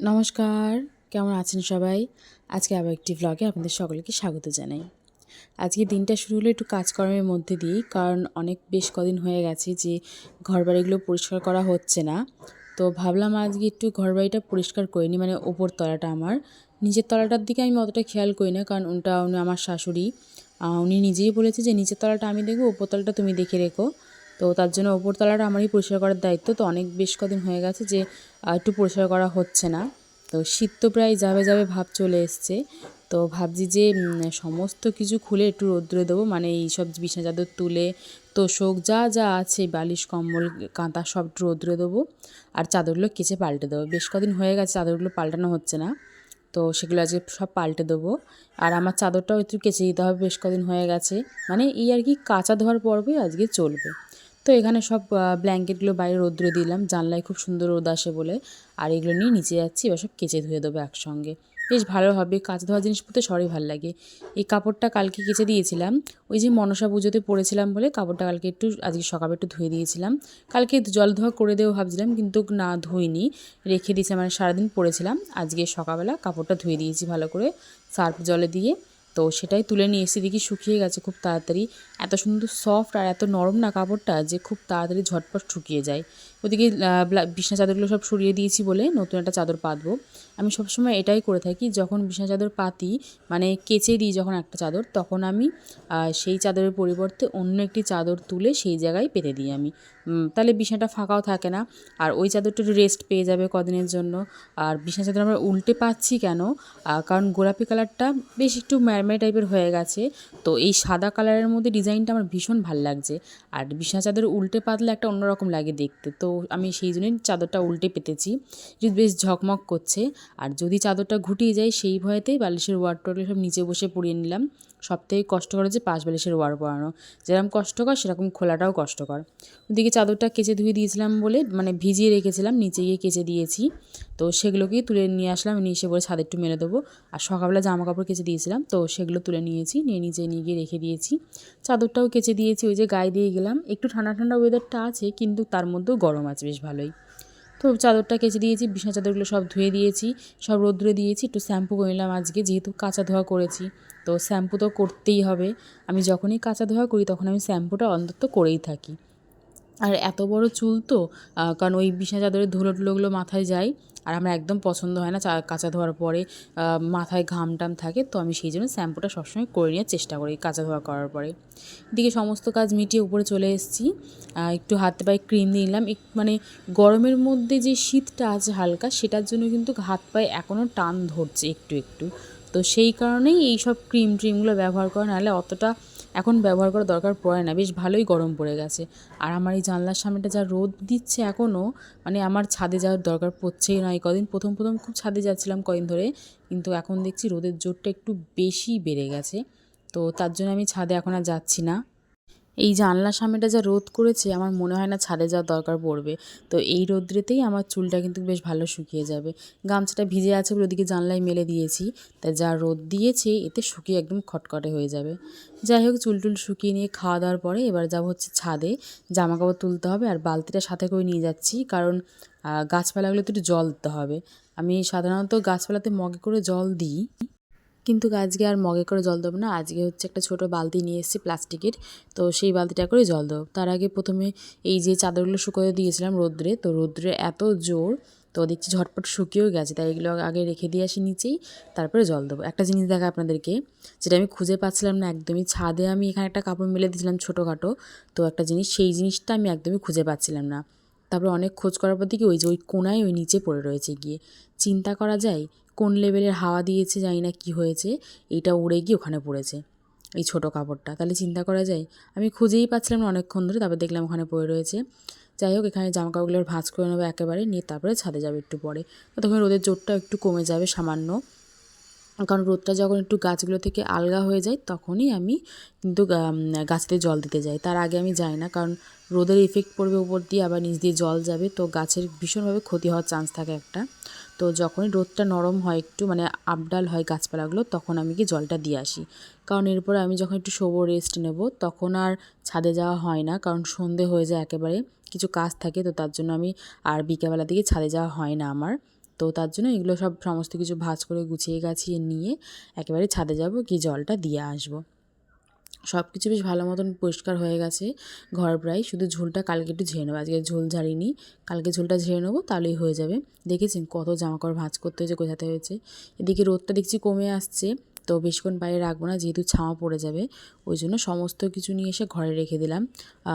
নমস্কার, কেমন আছেন সবাই? আজকে আবার একটি ভ্লগে আপনাদের সকলকে স্বাগত জানাই। আজকে দিনটা শুরু হলো একটু কাজকর্মের মধ্যে দিয়েই, কারণ অনেক বেশ কদিন হয়ে গেছে যে ঘরবাড়িগুলো পরিষ্কার করা হচ্ছে না। তো ভাবলাম আজকে একটু ঘরবাড়িটা পরিষ্কার করে নিই মানে ওপর তলাটা আমার। নিচের তলাটার দিকে আমি অতটা খেয়াল করি না, কারণ ওটা উনি আমার শাশুড়ি। উনি নিজেই বলেছে যে নিচের তলাটা আমি দেখব, ওপর তলাটা তুমি দেখে রেখো। তো তার জন্য ওপরতলাটা আমারই পরিষ্কার করার দায়িত্ব। তো অনেক বেশ কদিন হয়ে গেছে যে একটু পরিষ্কার করা হচ্ছে না। তো শীত তো প্রায় যাবে যাবে ভাব চলে এসছে। তো ভাবছি যে সমস্ত কিছু খুলে একটু রোদ্রে দেবো। মানে এই সব বিছানা চাদর তুলে, তোষক যা যা আছে, বালিশ, কম্বল, কাঁথা সব একটু রোদ্রে দেবো। আর চাদরগুলো কেচে পাল্টে দেবো। বেশ কদিন হয়ে গেছে চাদরগুলো পাল্টানো হচ্ছে না। তো সেগুলো আজকে সব পাল্টে দেবো। আর আমার চাদরটাও একটু কেচে দিতে হবে। বেশ কদিন হয়ে গেছে। মানে এই আর কি কাঁচা ধোয়ার পর্বই আজকে চলবে। তো এখানে সব ব্ল্যাঙ্কেটগুলো বাইরে রোদ্রে দিলাম। জানলায় খুব সুন্দর রোদ আসে বলে। আর এগুলো নিয়ে নিচে যাচ্ছি, এবার সব কেচে ধুয়ে দেবো একসঙ্গে। বেশ ভালো হবে, কাঁচা ধোয়া জিনিসপত্র সবই ভালো লাগে। এই কাপড়টা কালকে কেচে দিয়েছিলাম। ওই যে মনসা পুজোতে পরেছিলাম বলে কাপড়টা কালকে একটু, আজকে সকালে একটু ধুয়ে দিয়েছিলাম। কালকে জল ধোয়া করে দেবো ভাবছিলাম, কিন্তু না ধুইনি। রেখে দিয়েছিলাম মানে সারাদিন পরেছিলাম। আজকে সকালবেলা কাপড়টা ধুয়ে দিয়েছি ভালো করে, সার্ফ জলে দিয়ে। তো সেটাই তুলে নিয়ে এসে দেখি শুকিয়ে গেছে খুব তাড়াতাড়ি। এত সুন্দর সফট আর এত নরম না কাপড়টা যে খুব তাড়াতাড়ি ঝটপট শুকিয়ে যায়। ওদিকে বিছানা চাদরগুলো সব সরিয়ে দিয়েছি বলে নতুন একটা চাদর পাতবো। আমি সবসময় এটাই করে থাকি, যখন বিছানা চাদর পাতি মানে কেচে দিই যখন একটা চাদর, তখন আমি সেই চাদরের পরিবর্তে অন্য একটি চাদর তুলে সেই জায়গায় পেতে দিই আমি। তাহলে বিছানাটা ফাঁকাও থাকে না। আর ওই চাদরটা একটু রেস্ট পেয়ে যাবে কদিনের জন্য। আর বিছানা চাদর আমরা উল্টে পাচ্ছি কেন? কারণ গোলাপি কালারটা বেশ একটু ম্যারমাই টাইপের হয়ে গেছে। তো এই সাদা কালারের মধ্যে ডিজাইনটা আমার ভীষণ ভালো লাগছে। আর বিছানা চাদর উল্টে পাতলে একটা অন্যরকম লাগে দেখতে। তো আমি সেই জন্যই চাদরটা উল্টে পেতেছি। যদি বেশ ঝকমক করছে। আর যদি চাদরটা ঘুটিয়ে যায় সেই ভয়েতেই বালিশের ওয়ার টোয়ার সব নিচে বসে পরিয়ে নিলাম। সব থেকে কষ্টকর হচ্ছে পাশ বালিশের ওয়ার পরানো যেরকম কষ্টকর, সেরকম খোলাটাও কষ্টকর। ওদিকে চাদরটা কেচে ধুয়ে দিয়েছিলাম বলে মানে ভিজিয়ে রেখেছিলাম, নিচে গিয়ে কেচে দিয়েছি। তো সেগুলোকেই তুলে নিয়ে আসলাম, নিয়ে এসে বলে ছাদে একটু মেলে দেবো। আর সকালবেলা জামা কাপড় কেচে দিয়েছিলাম, তো সেগুলো তুলে নিয়েছি, নিয়ে নিচে নিয়ে গিয়ে রেখে দিয়েছি। চাদরটাও কেচে দিয়েছি, ওই যে গায়ে দিয়ে গেলাম। একটু ঠান্ডা ঠান্ডা ওয়েদারটা আছে, কিন্তু তার মধ্যেও গরম আছে, বেশ ভালোই। তো চাদরটা কেচে দিয়েছি, বিছনা চাদরগুলো সব ধুয়ে দিয়েছি, সব রোদ্রে দিয়েছি, একটু শ্যাম্পু করে নিলাম আজকে, যেহেতু কাঁচা ধোয়া করেছি। তো শ্যাম্পু তো করতেই হবে। আমি যখনই কাঁচা ধোয়া করি তখন আমি শ্যাম্পুটা অন্তত করেই থাকি। আর এত বড় চুল তো কারণ ওই বিছনা চাদরের ধুলো টুলোগুলো মাথায় যায় আর আমার একদম পছন্দ হয় না কাঁচা ধোয়ার পরে মাথায় ঘাম টাম থাকে, তো আমি সেই জন্য শ্যাম্পুটা সবসময় করে নেওয়ার চেষ্টা করি কাঁচা ধোয়া করার পরে। এদিকে সমস্ত কাজ মিটিয়ে উপরে চলে এসেছি। একটু হাতে পায়ে ক্রিম দিয়ে নিলাম। মানে গরমের মধ্যে যে শীতটা আছে হালকা, সেটার জন্য কিন্তু হাত পায়ে এখনও টান ধরছে একটু একটু। তো সেই কারণেই এই সব ক্রিম ট্রিমগুলো ব্যবহার করা, নাহলে অতটা এখন ব্যবহার করা দরকার পড়ে না। বেশ ভালোই গরম পড়ে গেছে। আর আমার এই জানলার সামনেটা যা রোদ দিচ্ছে এখনও মানে আমার ছাদে যাওয়ার দরকার পড়ছেই না। এই কদিন প্রথম প্রথম খুব ছাদে যাচ্ছিলাম কদিন ধরে, কিন্তু এখন দেখছি রোদের জোরটা একটু বেশি বেড়ে গেছে। তো তার জন্য আমি ছাদে এখন আর যাচ্ছি না। এই জানলার সামনেটা যা রোদ করেছে আমার মনে হয় না ছাদে যাওয়ার দরকার পড়বে। তো এই রোদ্রেতেই আমার চুলটা কিন্তু বেশ ভালো শুকিয়ে যাবে। গামছাটা ভিজে আছে বলে ওদিকে জানলায় মেলে দিয়েছি। তাই যা রোদ দিয়েছে এতে শুকিয়ে একদম খটখটে হয়ে যাবে। যাই হোক চুল টুল শুকিয়ে নিয়ে খাওয়া দাওয়ার পরে এবার যাব হচ্ছে ছাদে। জামা কাপড় তুলতে হবে আর বালতিটা সাথে করে নিয়ে যাচ্ছি কারণ আহ, গাছপালাগুলো তো একটু জল দিতে হবে। আমি সাধারণত গাছপালাতে মগে করে জল দিই। কিন্তু আজকে আর মগে করে জল দেবো না। আজকে হচ্ছে একটা ছোট বালতি নিয়ে এসেছি প্লাস্টিকের। তো সেই বালতিটা করে জল দেবো। তার আগে প্রথমে এই যে চাদরগুলো শুকোতে দিয়েছিলাম রোদ্রে, তো রোদ্রে এত জোর, তো দেখছি ঝটপট শুকিয়েও গেছে। তাই এগুলো আগে রেখে দিয়ে আসি নিচেই, তারপরে জল দেবো। একটা জিনিস দেখা আপনাদেরকে, যেটা আমি খুঁজে পাচ্ছিলাম না একদমই। ছাদে আমি এখানে একটা কাপড় মেলে দিয়েছিলাম ছোটোখাটো, তো একটা জিনিস, সেই জিনিসটা আমি একদমই খুঁজে পাচ্ছিলাম না। তারপরে অনেক খোঁজ করার পর দেখি ওই যে ওই কোনায় ওই নিচে পড়ে রয়েছে গিয়ে। চিন্তা করা যায় কোন লেভেলের হাওয়া দিয়েছে জানি না কী হয়েছে এইটা উড়ে গিয়ে ওখানে পড়েছে, এই ছোটো কাপড়টা। তাহলে চিন্তা করা যায়, আমি খুঁজেই পাচ্ছিলাম না অনেকক্ষণ ধরে, তারপর দেখলাম ওখানে পড়ে রয়েছে। যাই হোক, এখানে জামা কাপড়গুলো ভাঁজ করে নেব একেবারে, নিয়ে তারপরে ছাদে যাবে একটু পরে। তখন রোদের জোরটা একটু কমে যাবে সামান্য, কারণ রোদটা যখন একটু গাছগুলো থেকে আলগা হয়ে যায়, তখনই আমি কিন্তু গাছেতে জল দিতে যাই। তার আগে আমি যাই না, কারণ রোদের ইফেক্ট পড়বে উপর দিয়ে, আবার নিচ দিয়ে জল যাবে, তো গাছের ভীষণভাবে ক্ষতি হওয়ার চান্স থাকে একটা। তো যখনই রোদটা নরম হয়, একটু মানে আপডাল হয় গাছপালাগুলো, তখন আমি কি জলটা দিয়ে আসি। কারণ এরপরে আমি যখন একটু শোবো রেস্ট নেব, তখন আর ছাদে যাওয়া হয় না। কারণ সন্ধে হয়ে যায় একেবারে, কিছু কাজ থাকে, তো তার জন্য আমি আর বিকেলবেলা দিকে ছাদে যাওয়া হয় না আমার। তো তার জন্য এগুলো সব সমস্ত কিছু ভাঁজ করে গুছিয়ে গাছিয়ে নিয়ে একেবারে ছাদে যাব, গিয়ে জলটা দিয়ে আসব। সব কিছু বেশ ভালো মতন পরিষ্কার হয়ে গেছে, ঘর প্রায়। শুধু ঝোলটা কালকে একটু ঝেড়ে নেব, আজকে ঝোল ঝাড়িনি। কালকে ঝোলটা ঝেড়ে নেব, তাহলেই হয়ে যাবে। দেখেছেন কত জামাকাপড় ভাঁজ করতে হয়েছে, গোছাতে হয়েছে। এদিকে রোদটা দেখছি কমে আসছে। তো বেশিক্ষণ বাইরে রাখব না, যেহেতু ছাওয়া পড়ে যাবে, ওই জন্য সমস্ত কিছু নিয়ে এসে ঘরে রেখে দিলাম।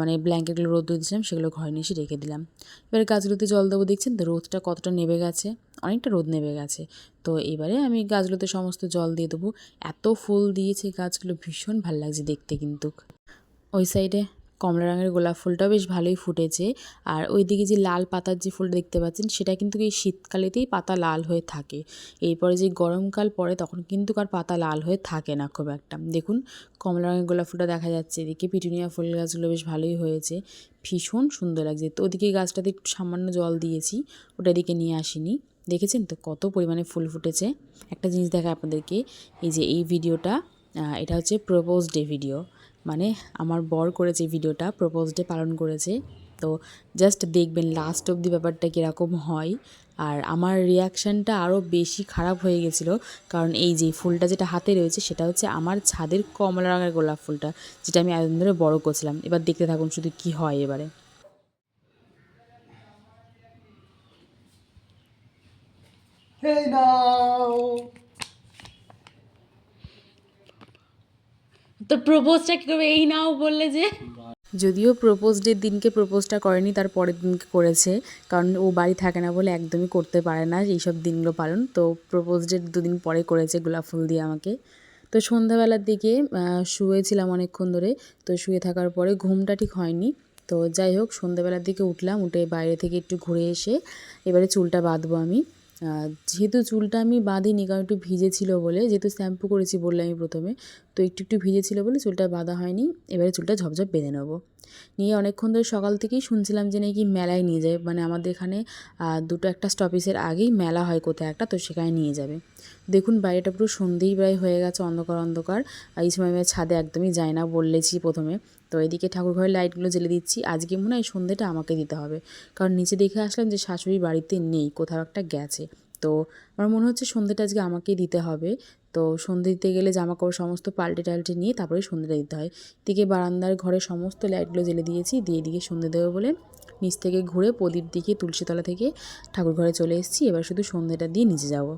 মানে ব্ল্যাঙ্কেটগুলো রোদ দিয়ে দিয়েছিলাম, সেগুলো ঘরে নিয়ে এসে রেখে দিলাম। এবারে গাছগুলোতে জল দেবো, দেখছেন তো রোদটা কতটা নেবে গেছে, অনেকটা রোদ নেবে গেছে। তো এবারে আমি গাছগুলোতে সমস্ত জল দিয়ে দেবো। এত ফুল দিয়েছে গাছগুলো, ভীষণ ভালো লাগছে দেখতে কিন্তু। ওই সাইডে কমলা রঙের গোলাপ ফুলটাও বেশ ভালোই ফুটেছে। আর ওইদিকে যে লাল পাতার যে ফুলটা দেখতে পাচ্ছেন, সেটা কিন্তু এই শীতকালেতেই পাতা লাল হয়ে থাকে। এরপরে যে গরমকাল পড়ে, তখন কিন্তু আর পাতা লাল হয়ে থাকে না খুব একটা। দেখুন, কমলা রঙের গোলাপ ফুলটা দেখা যাচ্ছে। এদিকে পিটুনিয়া ফুল গাছগুলো বেশ ভালোই হয়েছে। ভীষণ সুন্দর লাগছে। তো ওদিকে গাছটাতে একটু সামান্য জল দিয়েছি, ওটা এদিকে নিয়ে আসিনি। দেখেছেন তো কত পরিমাণে ফুল ফুটেছে? একটা জিনিস দেখায় আপনাদেরকে, এই যে এই ভিডিওটা এটা হচ্ছে প্রপোজ ডে ভিডিও। মানে আমার বর করেছে ভিডিওটা প্রপোজ ডে পালন করেছে। তো জাস্ট দেখবেন লাস্ট অবধি ব্যাপারটা কীরকম হয়। আর আমার রিয়াকশানটা আরও বেশি খারাপ হয়ে গেছিল, কারণ এই যে ফুলটা যেটা হাতে রয়েছে সেটা হচ্ছে আমার ছাদের কমলা রঙের গোলাপ ফুলটা, যেটা আমি এতদিন ধরে বড় করছিলাম। এবার দেখতে থাকুন শুধু কি হয় এবারে। Hey now! তো প্রপোজটা কী করবে? এই নাও বললে যে। যদিও প্রপোজ ডের দিনকে প্রপোজটা করেনি, তার পরের দিনকে করেছে। কারণ ও বাড়ি থাকে না বলে একদমই করতে পারে না এইসব দিনগুলো পালন। তো প্রপোজ ডের দুদিন পরে করেছে গোলাপ ফুল দিয়ে আমাকে। তো সন্ধ্যাবেলার দিকে শুয়েছিলাম অনেকক্ষণ ধরে। তো শুয়ে থাকার পরে ঘুমটা ঠিক হয়নি। তো যাই হোক, সন্ধ্যাবেলার দিকে উঠলাম, উঠে বাইরে থেকে একটু ঘুরে এসে এবারে চুলটা বাঁধবো আমি। যেহেতু চুলটা আমি বাঁধিনি, কারণ একটু ভিজে ছিল বলে, যেহেতু শ্যাম্পু করেছি বললাম আমি প্রথমে, তো একটু একটু ভিজেছিল বলে চুলটা বাঁধা হয়নি। এবারে চুলটা ঝপঝপ বেঁধে নেব। নিয়ে অনেকক্ষণ ধরে সকাল থেকেই শুনছিলাম যে নাকি মেলায় নিয়ে যায় মানে আমাদের এখানে দুটো একটা স্টপেজের আগেই মেলা হয় কোথায় একটা, তো সেখানে নিয়ে যাবে। দেখুন, বাইরেটা পুরো সন্ধেই প্রায় হয়ে গেছে, অন্ধকার অন্ধকার। এই সময় ছাদে একদমই যায় না বললেছি প্রথমে। তো এদিকে ঠাকুর ঘরের লাইটগুলো জ্বেলে দিচ্ছি। আজকে মনে হয় সন্ধেটা আমাকে দিতে হবে। কারণ নিচে দেখে আসলাম যে শাশুড়ি বাড়িতে নেই, কোথাও একটা গেছে। তো আমার মনে হচ্ছে সন্ধেটা আজকে আমাকেই দিতে হবে। তো সন্ধে দিতে গেলে জামা কাপড় সমস্ত পাল্টে টাল্টে নিয়ে তারপরে সন্ধেটা দিতে হয়। দিকে বারান্দার ঘরে সমস্ত লাইটগুলো জ্বেলে দিয়েছি। দিয়ে দিকে সন্ধে দেবো বলে নিচ থেকে ঘুরে প্রদীপ দিকে তুলসীতলা থেকে ঠাকুর ঘরে চলে এসেছি। এবার শুধু সন্ধেটা দিয়ে নিচে যাব।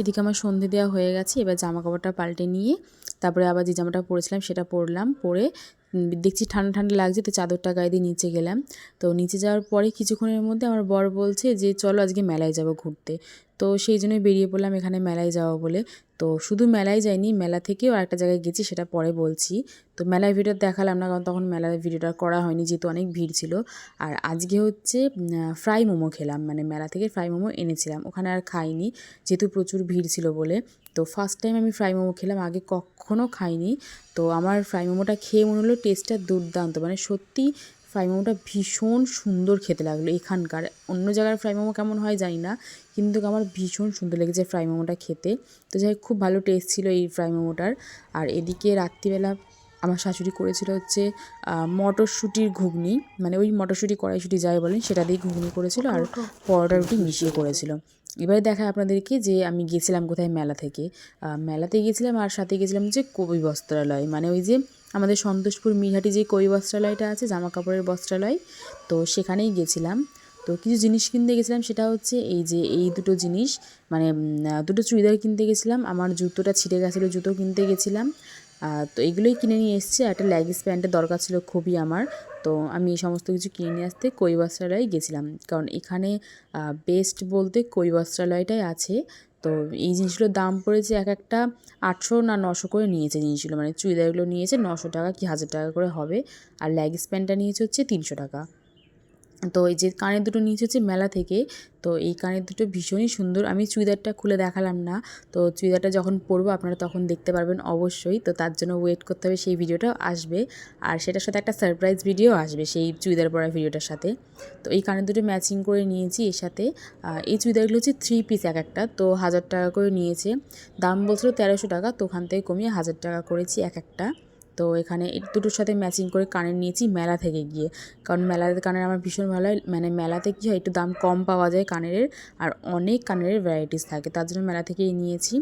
এদিকে আমার সন্ধে দেওয়া হয়ে গেছে, এবার জামা কাপড়টা পাল্টে নিয়ে তারপরে আবার যে জামাটা পরেছিলাম সেটা পরলাম, পরে দেখছি ঠান্ডা ঠান্ডা লাগছে, তো চাদরটা গায়ে দিয়ে নিচে গেলাম। তো নিচে যাওয়ার পরে কিছুক্ষণের মধ্যে আমার বর বলছে যে, চলো আজকে মেলায় যাব ঘুরতে। তো সেই জন্যই বেরিয়ে পড়লাম এখানে মেলায় যাওয়া বলে। তো শুধু মেলায় যাইনি, মেলা থেকেও আরেকটা জায়গায় গেছি সেটা পরে বলছি। তো মেলায় ভিডিও দেখালাম না, কারণ তখন মেলার ভিডিওটা করা হয়নি, যেহেতু অনেক ভিড় ছিল। আর আজকে হচ্ছে ফ্রাই মোমো খেলাম মানে মেলা থেকে ফ্রাই মোমো এনেছিলাম। ওখানে আর খাইনি, যেহেতু প্রচুর ভিড় ছিল বলে। তো ফার্স্ট টাইম আমি ফ্রাই মোমো খেলাম, আগে কখনও খাইনি। তো আমার ফ্রাই মোমোটা খেয়ে মনে হলো টেস্টটা দুর্দান্ত। মানে সত্যি ফ্রাই মোমোটা ভীষণ সুন্দর খেতে লাগল এখানকার। অন্য জায়গার ফ্রাই মোমো কেমন হয় জানি না, কিন্তু আমার ভীষণ সুন্দর লেগেছে ফ্রাই মোমোটা খেতে। তো যাই খুব ভালো টেস্ট ছিল এই ফ্রাই মোমোটার আর এদিকে রাত্রিবেলা আমার শাশুড়ি করেছিল হচ্ছে মটরশুঁটির ঘুগনি। মানে ওই মটরশুঁটি কড়াইশুঁটি যাই বলেন সেটা দিয়ে ঘুগনি করেছিল আর পরোটা রুটি মিশিয়ে করেছিল। এবারে দেখায় আপনাদেরকে যে আমি গেছিলাম কোথায় মেলা থেকে। মেলাতে গেছিলাম আর সাথে গেছিলাম যে কবি বস্ত্রালয়। মানে ওই যে আমাদের সন্তোষপুর মিরহাটি যে কবি বস্ত্রালয়টা আছে জামা কাপড়ের বস্ত্রালয় তো সেখানেই গেছিলাম। তো কিছু জিনিস কিনতে গেছিলাম সেটা হচ্ছে এই যে এই দুটো জিনিস। মানে দুটো চুড়িদার কিনতে গেছিলাম আমার জুতোটা ছিঁড়ে গেছিল জুতো কিনতে গেছিলাম। তো এগুলোই কিনে নিয়ে এসেছি। একটা লেগিংস প্যান্টের দরকার ছিল খুবই আমার। তো আমি এই সমস্ত কিছু কিনে নিয়ে আসতে কই বস্ত্রালয়ে গেছিলাম। কারণ এখানে বেস্ট বলতে কই বস্ত্রালয়টাই আছে। তো এই জিনিসগুলোর দাম পড়েছে এক একটা আটশো না নশো করে নিয়েছে জিনিসগুলো। মানে চুড়িদারগুলো নিয়েছে নশো টাকা কি হাজার টাকা করে হবে। আর লেগ প্যান্টটা নিয়েছে হচ্ছে তিনশো টাকা। তো এই যে কানের দুটো নিয়েছে হচ্ছে মেলা থেকে, তো এই কানের দুটো ভীষণই সুন্দর। আমি চুড়িদারটা খুলে দেখালাম না, তো চুড়িদারটা যখন পরবো আপনারা তখন দেখতে পারবেন অবশ্যই, তো তার জন্য ওয়েট করতে হবে, সেই ভিডিওটাও আসবে। আর সেটার সাথে একটা সারপ্রাইজ ভিডিও আসবে সেই চুড়িদার পরা ভিডিওটার সাথে। তো এই কানের দুটো ম্যাচিং করে নিয়েছি এর সাথে। এই চুড়িদারগুলো হচ্ছে থ্রি পিস এক একটা, তো হাজার টাকা করে নিয়েছে। দাম বলছিল তেরোশো টাকা, তো ওখান থেকে কমিয়ে হাজার টাকা করেছি এক একটা। তো এখানে দুটোর সাথে ম্যাচিং করে কানের নিয়েছি মেলা থেকে গিয়ে। কারণ মেলাতে কানের আমার ভীষণ ভালো হয়। মানে মেলাতে কী হয়, একটু দাম কম পাওয়া যায় কানের আর অনেক কানের ভ্যারাইটিস থাকে। তার জন্য মেলা থেকেই নিয়েছি।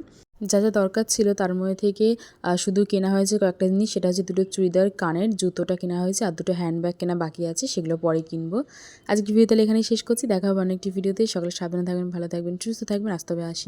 যা যা দরকার ছিল তার মধ্যে থেকে শুধু কেনা হয়েছে কয়েকটা জিনিস। সেটা হচ্ছে দুটো চুড়িদার কানের, জুতোটা কেনা হয়েছে আর দুটো হ্যান্ডব্যাগ কেনা বাকি আছে, সেগুলো পরে কিনবো। আজকে ভিডিও তাহলে এখানেই শেষ করছি। দেখা হবে অনেকটি ভিডিওতে সকলে সাবধানে থাকবেন, ভালো থাকবেন, সুস্থ থাকবেন। আসতে হবে আসি।